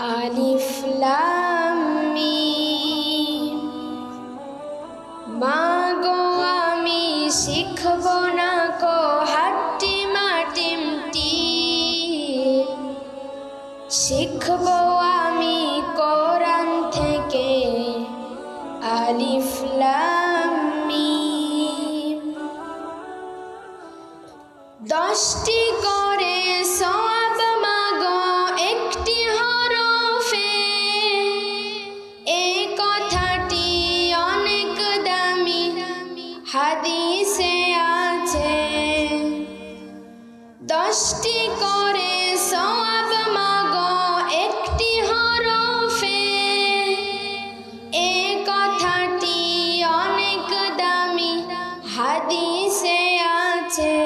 আলিফ লাম মিম। মা গো আমি শিখব না কো হাট্টি মাটিম টি। শিখব আমি কোরআন থেকে আলিফ লাম মিম। দশটি করে হাদিসে আছে, দশটি করে সওয়াব মাগো, একটি হরফে। এ কথাটি অনেক দামি, হাদিসে আছে।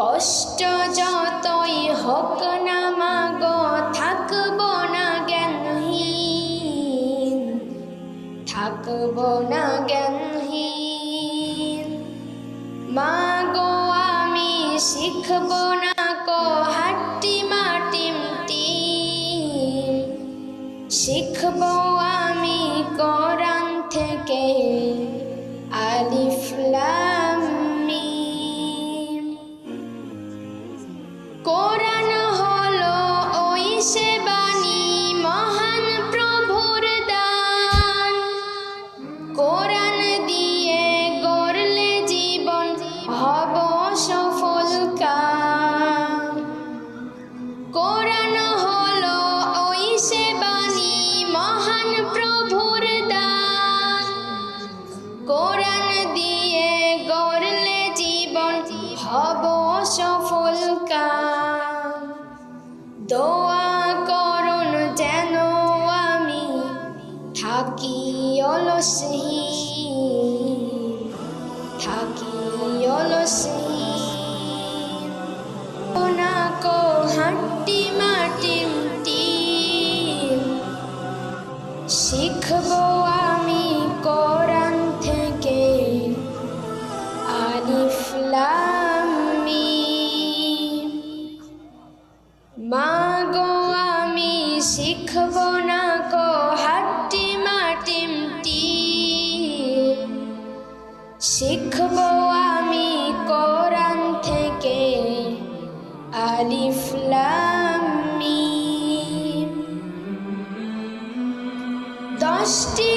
কষ্ট যতই হোক না মাগো, থাকব না জ্ঞানহীন, থাকব না জ্ঞানহীন। মাগো আমি শিখব না কো হাট্টি মাটিম টিম। থেকে আলিফ দোয়া করুন যেন আমি থাকি অলসহীন থাকি অলসহীন শিখব না কো হাট্টি মাটিমটি শিখব আমি কোরআন থেকে আলিফলামি দশটি